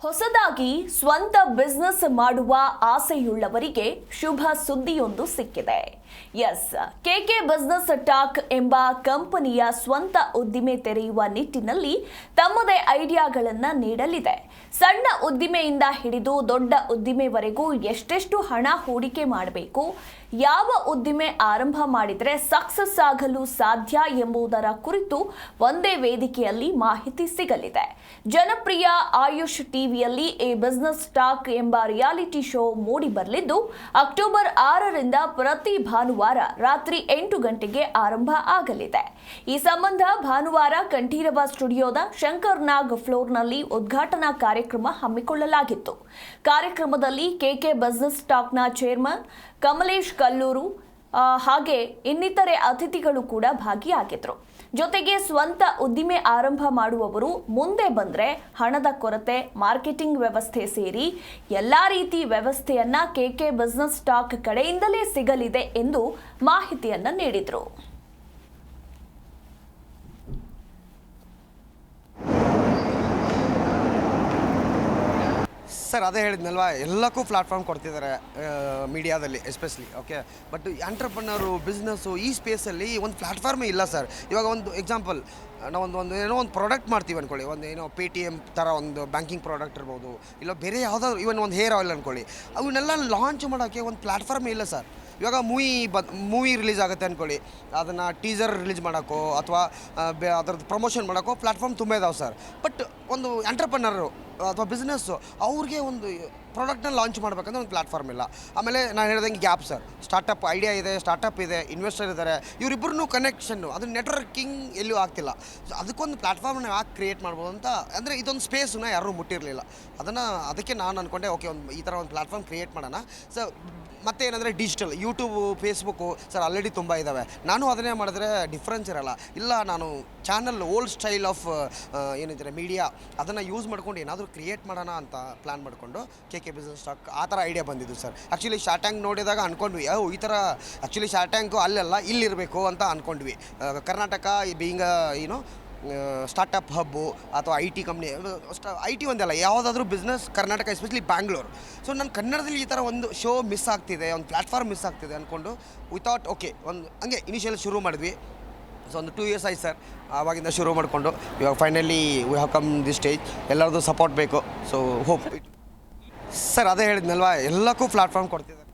ಹೊಸದಾಗಿ ಸ್ವಂತ ಬಿಸ್ನೆಸ್ ಮಾಡುವ ಆಸೆಯುಳ್ಳವರಿಗೆ ಶುಭ ಸುದ್ದಿಯೊಂದು ಸಿಕ್ಕಿದೆ. ಎಸ್ ಕೆಕೆ ಬಿಸ್ನೆಸ್ ಟಾಕ್ ಎಂಬ ಕಂಪನಿಯ ಸ್ವಂತ ಉದ್ದಿಮೆ ತೆರೆಯುವ ನಿಟ್ಟಿನಲ್ಲಿ ತಮ್ಮದೇ ಐಡಿಯಾಗಳನ್ನ ನೀಡಲಿದೆ. ಸಣ್ಣ ಉದ್ದಿಮೆಯಿಂದ ಹಿಡಿದು ದೊಡ್ಡ ಉದ್ದಿಮೆವರೆಗೂ ಎಷ್ಟೆಷ್ಟು ಹಣ ಹೂಡಿಕೆ ಮಾಡಬೇಕು, ಯಾವ ಉದ್ದಿಮೆ ಆರಂಭ ಮಾಡಿದರೆ ಸಕ್ಸಸ್ ಆಗಲು ಸಾಧ್ಯ ಎಂಬುದರ ಕುರಿತು ಒಂದೇ ವೇದಿಕೆಯಲ್ಲಿ ಮಾಹಿತಿ ಸಿಗಲಿದೆ. ಜನಪ್ರಿಯ ಆಯುಷ್ ಟಿವಿಯಲ್ಲಿ ಎ ಬಿಸ್ನೆಸ್ ಟಾಕ್ ಎಂಬ ರಿಯಾಲಿಟಿ ಶೋ ಮೂಡಿ ಬರಲಿದ್ದು ಅಕ್ಟೋಬರ್ ಆರರಿಂದ ಪ್ರತಿ ಭಾನುವಾರ ರಾತ್ರಿ ಎಂಟು ಗಂಟೆಗೆ ಆರಂಭ ಆಗಲಿದೆ. ಈ ಸಂಬಂಧ ಭಾನುವಾರ ಕಂಠೀರವ ಸ್ಟುಡಿಯೋದ ಶಂಕರ್ ನಾಗ್ ಫ್ಲೋರ್ನಲ್ಲಿ ಉದ್ಘಾಟನಾ ಕಾರ್ಯಕ್ರಮ ಹಮ್ಮಿಕೊಳ್ಳಲಾಗಿತ್ತು. ಕಾರ್ಯಕ್ರಮದಲ್ಲಿ ಕೆಕೆ ಬಸ್ನೆಸ್ ಸ್ಟಾಕ್ನ ಚೇರ್ಮನ್, ಕಮಲೇಶ್ ಕಲ್ಲೂರು ಹಾಗೆ ಇನ್ನಿತರೆ ಅತಿಥಿಗಳು ಕೂಡ ಭಾಗಿಯಾಗಿದ್ರು. ಜೊತೆಗೆ ಸ್ವಂತ ಉದ್ದಿಮೆ ಆರಂಭ ಮಾಡುವವರು ಮುಂದೆ ಬಂದ್ರೆ ಹಣದ ಕೊರತೆ, ಮಾರ್ಕೆಟಿಂಗ್ ವ್ಯವಸ್ಥೆ ಸೇರಿ ಎಲ್ಲ ರೀತಿ ವ್ಯವಸ್ಥೆಯನ್ನ ಕೆಕೆ ಬಿಸ್ನೆಸ್ ಸ್ಟಾಕ್ ಕಡೆಯಿಂದಲೇ ಸಿಗಲಿದೆ ಎಂದು ಮಾಹಿತಿಯನ್ನು ನೀಡಿದ್ರು. ಸರ್, ಅದೇ ಹೇಳಿದ್ನಲ್ವಾ, ಎಲ್ಲಕ್ಕೂ ಪ್ಲಾಟ್ಫಾರ್ಮ್ ಕೊಡ್ತಿದ್ದಾರೆ ಮೀಡಿಯಾದಲ್ಲಿ especially okay but entrepreneur business ಈ ಸ್ಪೇಸಲ್ಲಿ ಒಂದು ಪ್ಲಾಟ್ಫಾರ್ಮೇ ಇಲ್ಲ ಸರ್. ಇವಾಗ ಒಂದು ಎಕ್ಸಾಂಪಲ್ ನಾವೊಂದು ಒಂದು ಏನೋ ಒಂದು ಪ್ರಾಡಕ್ಟ್ ಮಾಡ್ತೀವಿ ಅಂದ್ಕೊಳ್ಳಿ ಒಂದು, ಏನೋ ಪೇ ಟಿ ಎಂ ಥರ ಒಂದು ಬ್ಯಾಂಕಿಂಗ್ ಪ್ರಾಡಕ್ಟ್ ಇರ್ಬೋದು, ಇಲ್ಲ ಬೇರೆ ಯಾವುದಾದ್ರು ಇವನ್ ಒಂದು ಹೇರ್ ಆಯಿಲ್ ಅಂದ್ಕೊಳ್ಳಿ ಅವನ್ನೆಲ್ಲ ಲಾಂಚ್ ಮಾಡೋಕ್ಕೆ ಒಂದು ಪ್ಲಾಟ್ಫಾರ್ಮೇ ಇಲ್ಲ ಸರ್. ಇವಾಗ ಮೂವಿ ಬ, ಮೂವಿ ರಿಲೀಸ್ ಆಗುತ್ತೆ ಅಂದ್ಕೊಳ್ಳಿ ಅದನ್ನು ಟೀಸರ್ ರಿಲೀಸ್ ಮಾಡೋಕ್ಕೋ ಅಥವಾ ಅದ್ರದ್ದು ಪ್ರಮೋಷನ್ ಮಾಡೋಕ್ಕೋ ಪ್ಲಾಟ್ಫಾರ್ಮ್ ತುಂಬ ಇದಾವೆ ಸರ್. ಬಟ್ ಒಂದು ಎಂಟ್ರಪ್ರನರು ಅಥವಾ ಬಿಸ್ನೆಸ್ಸು ಅವ್ರಿಗೆ ಒಂದು ಪ್ರಾಡಕ್ಟ್ನ ಲಾಂಚ್ ಮಾಡಬೇಕಂದ್ರೆ ಒಂದು ಪ್ಲಾಟ್ಫಾರ್ಮ್ ಇಲ್ಲ. ಆಮೇಲೆ ನಾನು ಹೇಳ್ದಂಗೆ ಗ್ಯಾಪ್ ಸರ್ ಸ್ಟಾರ್ಟಪ್ ಐಡಿಯಾ ಇದೆ ಸ್ಟಾರ್ಟಪ್ ಇದೆ ಇನ್ವೆಸ್ಟರ್ ಇದ್ದಾರೆ ಇವರಿಬ್ಬರೂ ಕನೆಕ್ಷನ್ನು ಅದು ನೆಟ್ವರ್ಕಿಂಗ್ ಎಲ್ಲೂ ಆಗ್ತಿಲ್ಲ. ಸೊ ಅದಕ್ಕೊಂದು ಪ್ಲಾಟ್ಫಾರ್ಮ್ನ ಯಾಕೆ ಕ್ರಿಯೇಟ್ ಮಾಡ್ಬೋದು ಅಂತ, ಅಂದರೆ ಇದೊಂದು ಸ್ಪೇಸನ್ನ ಯಾರೂ ಮುಟ್ಟಿರಲಿಲ್ಲ. ಅದನ್ನು, ಅದಕ್ಕೆ ನಾನು ಅಂದ್ಕೊಂಡೆ ಓಕೆ ಒಂದು ಈ ಥರ ಒಂದು ಪ್ಲಾಟ್ಫಾರ್ಮ್ ಕ್ರಿಯೇಟ್ ಮಾಡೋಣ. ಸೊ ಮತ್ತೆ ಏನಂದರೆ digital YouTube Facebook sir already ತುಂಬ ಇದ್ದಾವೆ ನಾನು ಅದನ್ನೇ ಮಾಡಿದ್ರೆ ಡಿಫ್ರೆನ್ಸ್ ಇರಲ್ಲ. ಇಲ್ಲ, ನಾನು ಚಾನಲ್ ಓಲ್ಡ್ ಸ್ಟೈಲ್ ಆಫ್ ಏನಿದ್ರೆ ಮೀಡಿಯಾ ಅದನ್ನು ಯೂಸ್ ಮಾಡ್ಕೊಂಡು ಏನಾದರೂ ಕ್ರಿಯೇಟ್ ಮಾಡೋಣ ಅಂತ ಪ್ಲ್ಯಾನ್ ಮಾಡಿಕೊಂಡು ಕೆ ಕೆ ಬಿಸ್ನೆಸ್ ಸ್ಟಾಕ್ ಆ ಥರ ಐಡಿಯಾ ಬಂದಿದ್ದು ಸರ್ ಆ್ಯಕ್ಚುಲಿ ಶಾರ್ಟ್ ಟ್ಯಾಂಕ್ ನೋಡಿದಾಗ ಅಂದ್ಕೊಂಡ್ವಿ ಓ ಈ ಥರ ಆ್ಯಕ್ಚುಲಿ ಶಾರ್ಟ್ ಟ್ಯಾಂಕು ಅಲ್ಲೆಲ್ಲ ಇಲ್ಲಿರಬೇಕು ಅಂತ ಅಂದ್ಕೊಂಡ್ವಿ ಕರ್ನಾಟಕ ಬೀಂಗ ಏನು ಸ್ಟಾರ್ಟಪ್ ಹಬ್ಬು ಅಥವಾ I T company I T ಒಂದಲ್ಲ, ಯಾವುದಾದ್ರೂ business Karnataka especially Bangalore so ನಾನು ಕನ್ನಡದಲ್ಲಿ ಈ ಥರ ಒಂದು ಶೋ ಮಿಸ್ ಆಗ್ತಿದೆ, ಒಂದು ಪ್ಲ್ಯಾಟ್ಫಾರ್ಮ್ ಮಿಸ್ ಆಗ್ತಿದೆ ಅಂದ್ಕೊಂಡು ವಿತೌಟ್ ಓಕೆ ಒಂದು ಹಂಗೆ ಇನಿಷಿಯಲ್ ಶುರು ಮಾಡಿದ್ವಿ. ಸೊ ಒಂದು ಟೂ ಇಯರ್ಸ್ ಆಯ್ತು ಸರ್ ಆವಾಗಿಂದ ಶುರು ಮಾಡಿಕೊಂಡು ಇವಾಗ finally we have come the stage ಎಲ್ಲರದ್ದು ಸಪೋರ್ಟ್ ಬೇಕು. ಸೊ ಹೋಪ್ ಸರ್ ಅದೇ ಹೇಳಿದ್ನಲ್ವಾ ಎಲ್ಲಕ್ಕೂ ಪ್ಲಾಟ್ಫಾರ್ಮ್ ಕೊಡ್ತಿದ್ದಾರೆ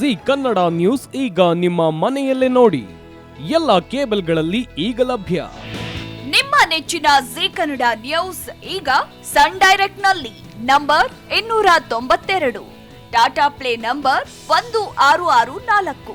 ಜಿ ಕನ್ನಡ ನ್ಯೂಸ್ ಈಗ ನಿಮ್ಮ ಮನೆಯಲ್ಲೇ ನೋಡಿ. ಎಲ್ಲ ಕೇಬಲ್ಗಳಲ್ಲಿ ಈಗ ಲಭ್ಯ. ನಿಮ್ಮ ನೆಚ್ಚಿನ ಜಿ ಕನ್ನಡ ನ್ಯೂಸ್ ಈಗ ಸನ್ ಡೈರೆಕ್ಟ್ನಲ್ಲಿ ನಂಬರ್ ಇನ್ನೂರ ತೊಂಬತ್ತೆರಡು. ಟಾಟಾ ಪ್ಲೇ ನಂಬರ್ ಒಂದು ಆರು ಆರು ನಾಲ್ಕು.